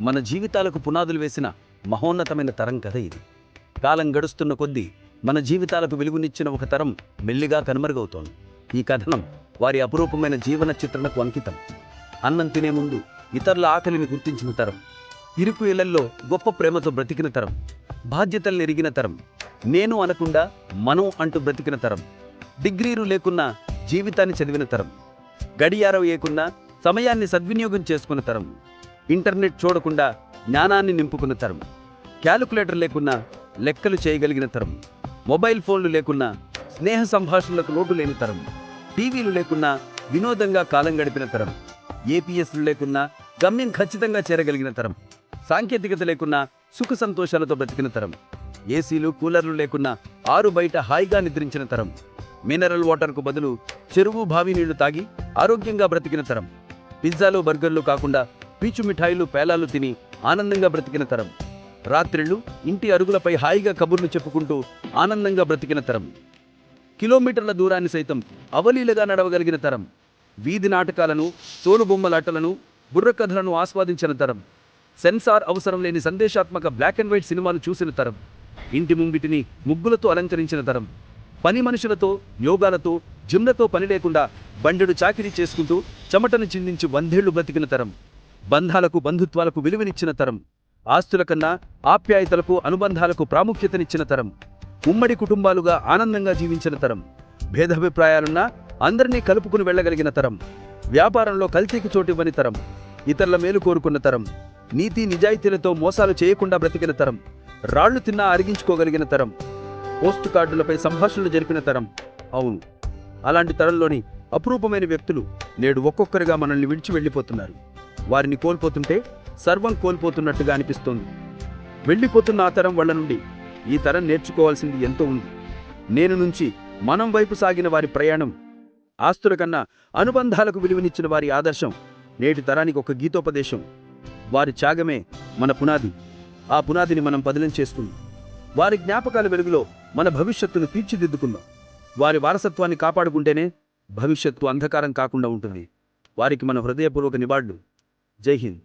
మన జీవితాలకు పునాదులు వేసిన మహోన్నతమైన తరం కథ ఇది. కాలం గడుస్తున్న కొద్దీ మన జీవితాలకు వెలుగునిచ్చిన ఒక తరం మెల్లిగా కనుమరుగవుతోంది. ఈ కథనం వారి అపురూపమైన జీవన చిత్రణకు అంకితం. అన్నం తినే ముందు ఇతరుల ఆకలిని గుర్తించిన తరం. ఇరుకు ఇళ్ళల్లో గొప్ప ప్రేమతో బ్రతికిన తరం. బాధ్యతల్ని ఎరిగిన తరం. నేను అనకుండా మనం అంటూ బ్రతికిన తరం. డిగ్రీలు లేకున్నా జీవితాన్ని చదివిన తరం. గడియారం వేయకున్నా సమయాన్ని సద్వినియోగం చేసుకున్న తరం. ఇంటర్నెట్ చూడకుండా జ్ఞానాన్ని నింపుకున్న తరం. క్యాలిక్యులేటర్ లేకున్నా లెక్కలు చేయగలిగిన తరం. మొబైల్ ఫోన్లు లేకున్నా స్నేహ సంభాషణలకు లోటు లేని తరం. టీవీలు లేకున్నా వినోదంగా కాలం గడిపిన తరం. ఏపీఎస్లు లేకున్నా గమ్యం ఖచ్చితంగా చేరగలిగిన తరం. సాంకేతికత లేకున్నా సుఖ సంతోషాలతో బ్రతికిన తరం. ఏసీలు కూలర్లు లేకున్నా ఆరు బయట హాయిగా నిద్రించిన తరం. మినరల్ వాటర్కు బదులు చెరువు బావి నీళ్ళు తాగి ఆరోగ్యంగా బ్రతికిన తరం. పిజ్జాలు బర్గర్లు కాకుండా పీచు మిఠాయిలు పేలాలు తిని ఆనందంగా బ్రతికిన తరం. రాత్రిళ్ళు ఇంటి అరుగులపై హాయిగా కబుర్లు చెప్పుకుంటూ ఆనందంగా బ్రతికిన తరం. కిలోమీటర్ల దూరాన్ని సైతం అవలీలగా నడవగలిగిన తరం. వీధి నాటకాలను తోలుబొమ్మలాటలను బుర్రకథలను ఆస్వాదించిన తరం. సెన్సార్ అవసరం లేని సందేశాత్మక బ్లాక్ అండ్ వైట్ సినిమాలు చూసిన తరం. ఇంటి ముంగిటిని ముగ్గులతో అలంకరించిన తరం. పని మనుషులతో యోగాలతో జిమ్లతో పని లేకుండా బండెడు చాకిరీ చేసుకుంటూ చెమటను చిందించి వందేళ్ళు బ్రతికిన తరం. బంధాలకు బంధుత్వాలకు విలువనిచ్చిన తరం. ఆస్తుల కన్నా ఆప్యాయతలకు అనుబంధాలకు ప్రాముఖ్యతనిచ్చిన తరం. ఉమ్మడి కుటుంబాలుగా ఆనందంగా జీవించిన తరం. భేదాభిప్రాయాలున్నా అందరినీ కలుపుకుని వెళ్ళగలిగిన తరం. వ్యాపారంలో కల్తీకి చోటివ్వని తరం. ఇతరుల మేలు కోరుకున్న తరం. నీతి నిజాయితీలతో మోసాలు చేయకుండా బ్రతికిన తరం. రాళ్ళు తిన్నా అరిగించుకోగలిగిన తరం. పోస్ట్ కార్డులపై సంభాషణలు జరిపిన తరం. అవును. అలాంటి తరంలోని అపురూపమైన వ్యక్తులు నేడు ఒక్కొక్కరిగా మనల్ని విడిచి వెళ్ళిపోతున్నారు. వారిని కోల్పోతుంటే సర్వం కోల్పోతున్నట్టుగా అనిపిస్తోంది. వెళ్ళిపోతున్న ఆ తరం వాళ్ళ నుండి ఈ తరం నేర్చుకోవాల్సింది ఎంతో ఉంది. నేను నుంచి మనం వైపు సాగిన వారి ప్రయాణం ఆస్తుల కన్నా అనుబంధాలకు విలువనిచ్చిన వారి ఆదర్శం నేటి తరానికి ఒక గీతోపదేశం. వారి త్యాగమే మన పునాది. ఆ పునాదిని మనం పదిలం చేసుకుందాం. వారి జ్ఞాపకాల వెలుగులో మన భవిష్యత్తును తీర్చిదిద్దుకుందాం. వారి వారసత్వాన్ని కాపాడుకుంటేనే భవిష్యత్తు అంధకారం కాకుండా ఉంటుంది. వారికి మన హృదయపూర్వక నివాళులు. ஜெய்ஹிந்த்